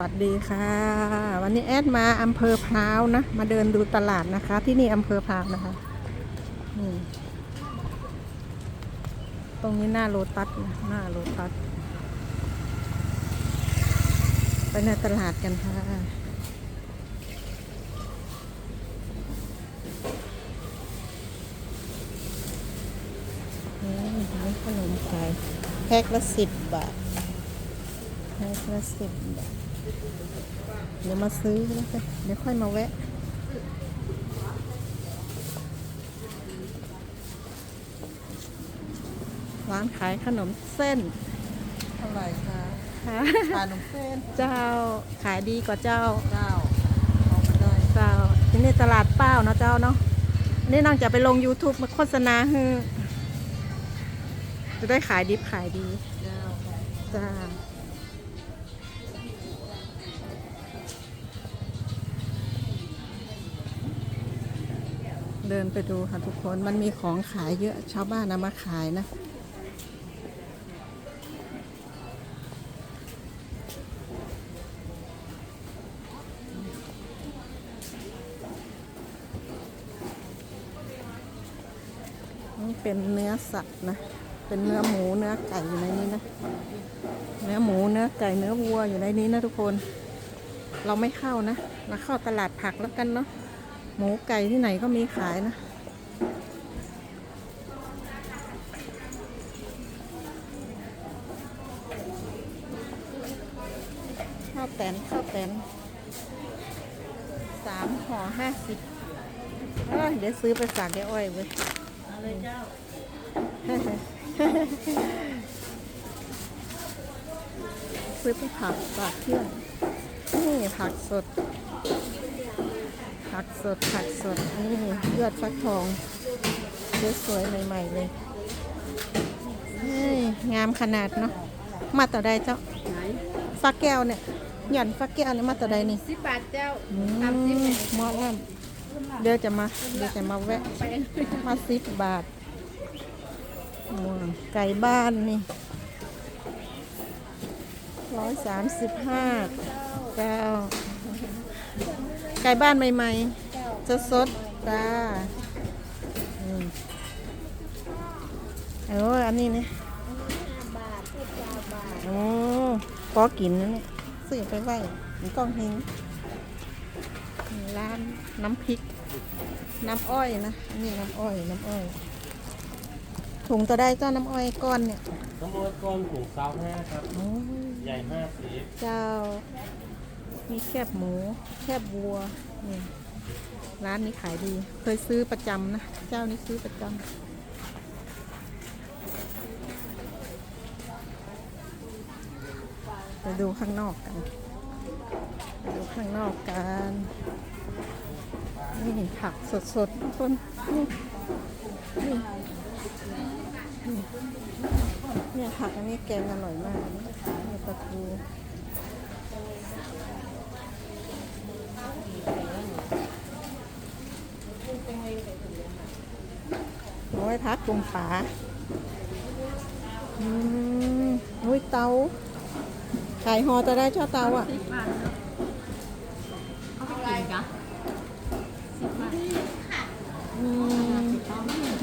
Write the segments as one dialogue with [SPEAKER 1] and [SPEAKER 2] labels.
[SPEAKER 1] สวัสดีค่ะ วันนี้แอดมาอำเภอพร้าวนะ มาเดินดูตลาดนะคะ ที่นี่อำเภอพร้าวนะคะนี่ตรงนี้หน้าโลตัสนะหน้าโลตัสไปในตลาดกันค่ะนี่ขนมขายแพ็คละสิบบาทแพ็คละสิบบาท เดี๋ยวมาซื้อแล้วกันเดี๋ยวค่อยมาแวะ ร้านขายขนมเส้น
[SPEAKER 2] เท่าไหร่คะ
[SPEAKER 1] ค่ะ
[SPEAKER 2] ขนมเส้น
[SPEAKER 1] เจ้าขายดีกว่าเจ้า
[SPEAKER 2] เก้าเอาไปได้
[SPEAKER 1] เจ้าที่นี่ตลาดเป้าเนาะเจ้าเนาะ นี่น้องจะไปลง YouTube มาโฆษณาให้จะได้ขายดิบขายดี
[SPEAKER 2] เก้า
[SPEAKER 1] จ้า เดินไปดูค่ะทุกคนมันมีของขายเยอะชาวบ้านนำมาขายนะ เป็นเนื้อสัตว์นะ เป็นเนื้อหมูเนื้อไก่อยู่ในนี้นะ เนื้อหมูเนื้อไก่เนื้อวัวอยู่ในนี้นะทุกคน เราไม่เข้านะ เราเข้าตลาดผักแล้วกันเนาะ หมูไก่ที่ไหนก็มีขายนะ ข้าวแตนข้าวแตนสามห่อห้าสิบเดี๋ยวซื้อไปฝากยายอ้อยเว้ย
[SPEAKER 2] เจ้า
[SPEAKER 1] ซื้อไปผักฝากเพื่อนนี่ผักสด ผักสดผักสดนี่เลือดฟักทองสวยๆใหม่ๆเลยเฮ้ยงามขนาดเนาะมาต่อใดเจ้า
[SPEAKER 2] ไหน
[SPEAKER 1] ฟักแก้วเนี่ยหย่อนฟักแก้วเนี่ยมาต่อใดนี่
[SPEAKER 2] สิบบาทเจ้า
[SPEAKER 1] อื
[SPEAKER 2] สามสิบ
[SPEAKER 1] มเหมาะแล้วเดี๋ยวจะมาเดี๋ยวจะมาแวะ
[SPEAKER 2] ไป
[SPEAKER 1] มาสิบบาทม่วงไก่บ้านนี่ร้อยสามสิบห้าเก้า ไก่บ้านใหม่ๆจะสดๆจ้าอืมเอออันนี้นี่โอ้พอกินนะเนี่ยซื้อไปไว้มันกล้องเฮงนี่ร้านน้ำพริก น้ำอ้อยนะอันนี่น้ำอ้อยน้ำอ้อยถุงตัวได้เจ้าน้ำอ้อยก้อนเนี่ย
[SPEAKER 3] น้ำมันก้อนถุงซาวห้าครับ
[SPEAKER 1] โอ้ย
[SPEAKER 3] ใหญ่ห้าสิบ
[SPEAKER 1] เจ้า มีแคบหมู แคบวัวนี่ร้านนี้ขายดี เคยซื้อประจำนะ เจ้านี้ซื้อประจำไปดูข้างนอกกันไปดูข้างนอกกันนี่ผักสดๆทุกคนนี่นี่นี่เนี่ยผักอันนี้แกงอร่อยมากนี่ปลาทู โอ้ยพักกลุ่มป่าอืมโอ้ยเตาขายหอจะได้เช่าเตาอะ
[SPEAKER 2] สิบบาทเอาไปกินกะสิบบาท
[SPEAKER 1] อืม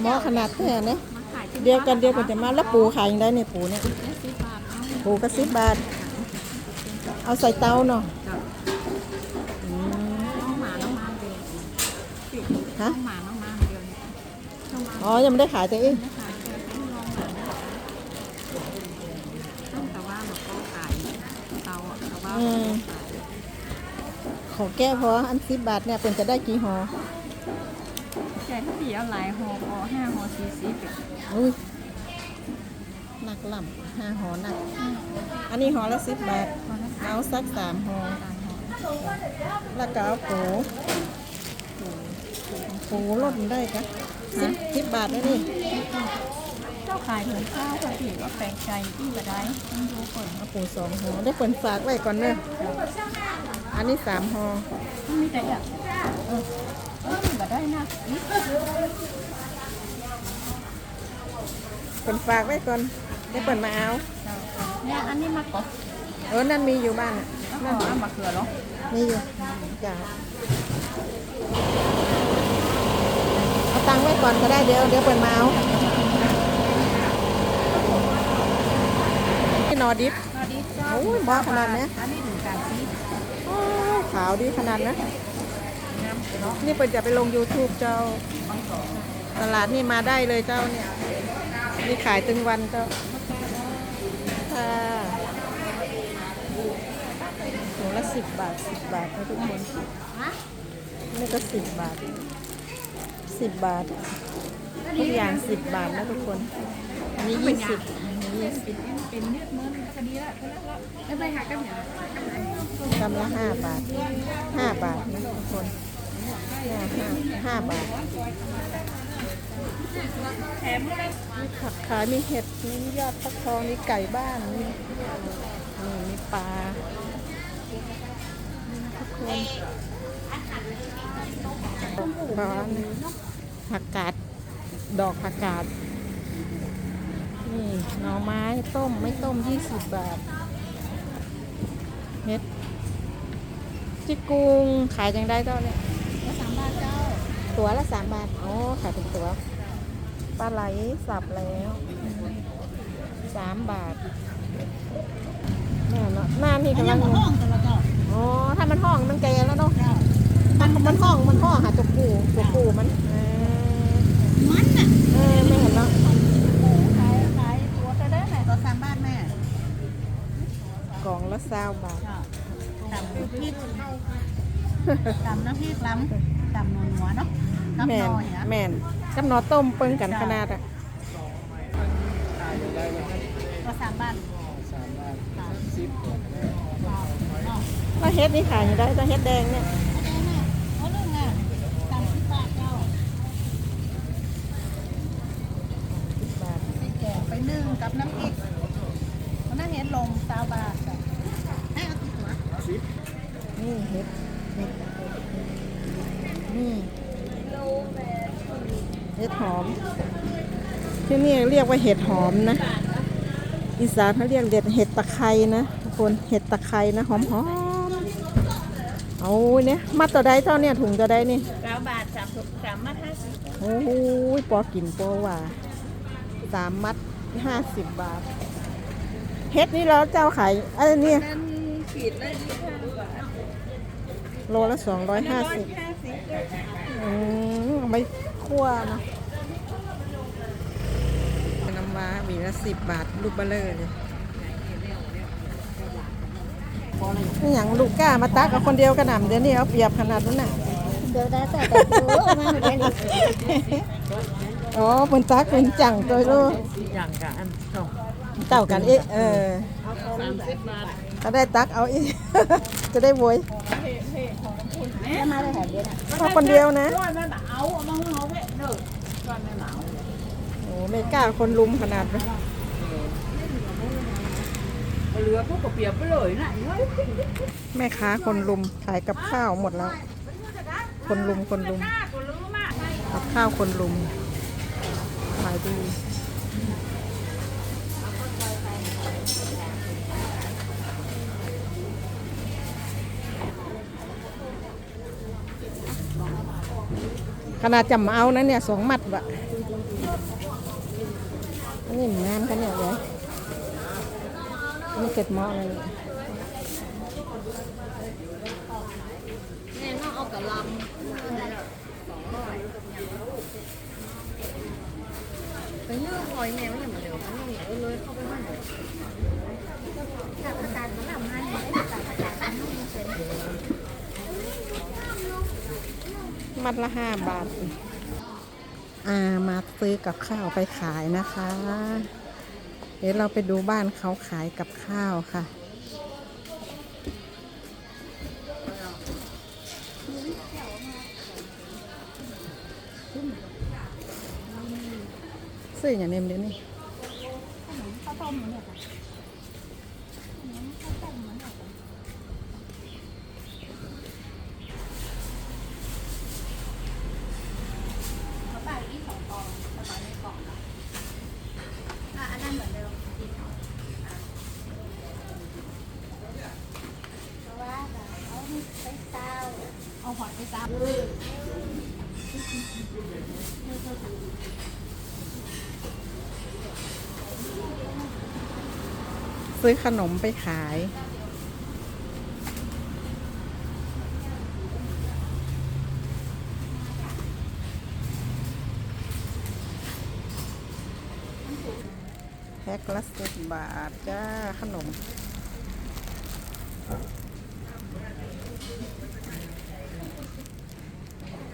[SPEAKER 1] หม้อขนาดแค่เนี่ย
[SPEAKER 2] มาขาย
[SPEAKER 1] เดียวกันเดียวกันจะมาแล้วปูขายยังได้เนี่ยปูเนี่ย
[SPEAKER 2] แค่สิบบาทเอา
[SPEAKER 1] ปูก็สิบบาท เอาใส่เตาเนาะ
[SPEAKER 2] จ้ะ
[SPEAKER 1] อืม
[SPEAKER 2] น้องหมาน้องหมาเดียว
[SPEAKER 1] ฮะ
[SPEAKER 2] น้องหมาน้องหมาเดียวน้องหมา
[SPEAKER 1] อ๋อ ยังไม่ได้ขายแต่เอง
[SPEAKER 2] ไม่ขายแค่ต้องลองหมาต้องแต่ว่าแบบเขาขายเตาอะแต่ว่าเขาขาย
[SPEAKER 1] ขอแก้เพราะอันสิบบาทเนี่ยเป็นจะได้กี่ห่อ
[SPEAKER 2] แกที่เดียวหลายห่อพอห้าห่อสี่สิบ
[SPEAKER 1] อุ้ยหนักล่ำห้าห่อหนัก อันนี้ห่อละสิบบาท
[SPEAKER 2] พอแล้ว
[SPEAKER 1] เอาสักสามห่อ
[SPEAKER 2] ตายห่อ
[SPEAKER 1] แล้วก็เอาปู ปูลดได้กะ สิบสิบบาทแล้วนี่
[SPEAKER 2] เจ้าขายถุงข้าวค่ะพี่ก็แปลกใจที่จะได้ต้องดูก่อน
[SPEAKER 1] เอาปูสองห่อได้ผลฝากไว้ก่อนเนอะอันนี้สามห่อ
[SPEAKER 2] มันมีแต่อยากเออเออมันก็ได้นะนี่
[SPEAKER 1] ผลฝากไว้ก่อนได้ผลมาเอา
[SPEAKER 2] เนี่ยอันนี้มาก่อน
[SPEAKER 1] เออนั่นมีอยู่บ้านน่ะ
[SPEAKER 2] เอ๋อเอามาเขือเหรอ
[SPEAKER 1] นี่อยู่จ้ะเอา ตังค์ไว้ก่อนก็ได้เดี๋ยวเดี๋ยวเปิดมาเอานี่นอดิฟ
[SPEAKER 2] สวัสดีเจ้า
[SPEAKER 1] โอ้ยบ้าขนาดเนี้ย
[SPEAKER 2] อันนี้ถึงการซี
[SPEAKER 1] โอ้ขาวดีขนาดนะนี่เปิดจะไปลง YouTube เจ้า ตลาดนี่มาได้เลยเจ้าเนี่ยนี่ขายตึงวันเจ้าค่ะถุงละสิบบาทสิบบาทนะทุกคนนี่ก็สิบบาท สิบบาททุกอย่างสิบบาทนะทุกคน อันนี้ยี่สิบนี่ยี่สิบ
[SPEAKER 2] เป็นเลือเนื้อคดีละแล้วไปหากันเนี่ย
[SPEAKER 1] กำละห้าบาทห้าบาทนะทุกคนห้าห้าห้าบาท
[SPEAKER 2] แถม
[SPEAKER 1] มีผักขายมีเห็ดมียอดฟักทองมีไก่บ้านมีนี่มีปลาทุกคน ร้อนผักกาดดอกผักกาดนี่หน่อไม้ต้มไม่ต้ม20บาทเห็ดจิกุงขายจังได้ตอนเนี้ย
[SPEAKER 2] สามบาทเจ้า
[SPEAKER 1] ตัวละสามบาทอ๋อขายเป็นตัวปลาไหลสับแล้วสามบาทแม่เนาะหน้านี่
[SPEAKER 2] อัน
[SPEAKER 1] กำ
[SPEAKER 2] นี้
[SPEAKER 1] ลัง
[SPEAKER 2] มันห้องกันแล้วเจ้า
[SPEAKER 1] อ๋อถ้ามันห้องมันแก่แล้วเนาะ
[SPEAKER 2] เจ้า
[SPEAKER 1] มันมันห้องมันห้องหาตัวปูตัวปูมันเออ
[SPEAKER 2] มันน่ะ
[SPEAKER 1] เออไม่เห็นเนาะ
[SPEAKER 2] ขายขายตัวจะได้ไหนตัวสามบาทแม่
[SPEAKER 1] กล่องละสามบาท
[SPEAKER 2] เจ้าตำน้ำพริกตำน้ำพริกล้ำตำนัวๆเนาะน้ำ
[SPEAKER 1] แม่
[SPEAKER 2] น
[SPEAKER 1] น
[SPEAKER 2] อยเนี่ย
[SPEAKER 1] แม่นกับหนอต้มเปิ้งกันขนาดอะ
[SPEAKER 2] ตัวสามบาท
[SPEAKER 3] สามบาท
[SPEAKER 2] สาม
[SPEAKER 3] สิบ
[SPEAKER 2] เอา
[SPEAKER 1] แล้วเฮ็ดนี่ขายอยู่ได้ถ้าเฮ็ดแดงเนี่ย
[SPEAKER 2] เอาเรื่องอะสามสิบบาทเจ้า
[SPEAKER 1] สิบบาท
[SPEAKER 2] ไปแกงไปนึ่งกับน้ำพริกมันน่าเห็นลงสาวบาทอะให้เอาติดหัว
[SPEAKER 1] นี่ เฮ็ดเฮ็ดนี่เฮ็ดหอม ที่นี่เรียกว่าเห็ดหอมนะ อีสานเขาเรียกเด็ดเห็ดตะไคร้นะทุกคนเห็ดตะไคร้นะหอมหอมเอาเนี่ยมัดตัวใดเท่าเนี่ยถุงตัวใดนี่
[SPEAKER 2] สาวบาทสามถุงสามมัดห้าสิบ
[SPEAKER 1] โอ้โปอกินปอว่าสามมัดห้าสิบบาทเฮ็ดนี่แล้วเจ้าขายอะไรเนี่ย
[SPEAKER 2] นั่นขีดละยี่สิบาท
[SPEAKER 1] โลละสองร้อยห้าสิบ
[SPEAKER 2] ห้าสิบ
[SPEAKER 1] อืมเอาไปคั่วนะน้ำว้าหวีละสิบบาท ลูกเบลเลอร์เลยนี่อย่างลูกก้ามาตักกับคนเดียวกระหน่ำเดี๋ยวนี้เอาเปรียบขนาดนั้นน่ะ
[SPEAKER 2] เดี๋ยวได้แต่แต่ตัวเอามาเรียนอีก
[SPEAKER 1] อ๋อเป็นตักเป็นจังตัวลูก
[SPEAKER 3] อย่างกับอันสอง
[SPEAKER 1] เต่ากันอีกเออ
[SPEAKER 3] สามสิบบาท
[SPEAKER 1] ถ้าได้ตักเอาอีก จะได้โวย
[SPEAKER 2] แล้วมาได้แถมเดียวนะ
[SPEAKER 1] เอาคนเดียวนะ
[SPEAKER 2] ร้อยไม่เอาเอามาเอาเว้ยเด้อร้อยไม่เอา
[SPEAKER 1] โอ้ไม่กล้าคนลุมขนาดนั้น
[SPEAKER 2] เหลือพวกกระเปียบไปเลยนะ
[SPEAKER 1] แม่ค้าคนลุมขายกับข้าวหมดแล้ว คนลุมคนลุม
[SPEAKER 2] กั
[SPEAKER 1] บข้าวคนลุมขายดี ขนาดจำเอานะเนี่ยสองมัดวะนนี้งามกันเนี่ยเดี๋ยวนี่เก็ดหม้อเนี่ย
[SPEAKER 2] แม่น้องเอากระลำไปเลือกหอยแมวเนี่ยมาเดี๋ยวมันเหนียวเลยเข้าไปบ้านจากประกาศของเราให้จากประกาศของลูกเป็น
[SPEAKER 1] มัดละห้าบาทอ่ามาซื้อกับข้าวไปขายนะคะ เดี๋ยวเราไปดูบ้านเขาขายกับข้าวค่ะ ซื้ออย่างเนมเดี๋ยวนี้
[SPEAKER 2] ข้าวต้มมัน เนี่ยอันนั้นเหมือนเดิมเอาหอยไปซับ
[SPEAKER 1] ซื้อขนมไปขาย คละสิบบาท จ้า ขนม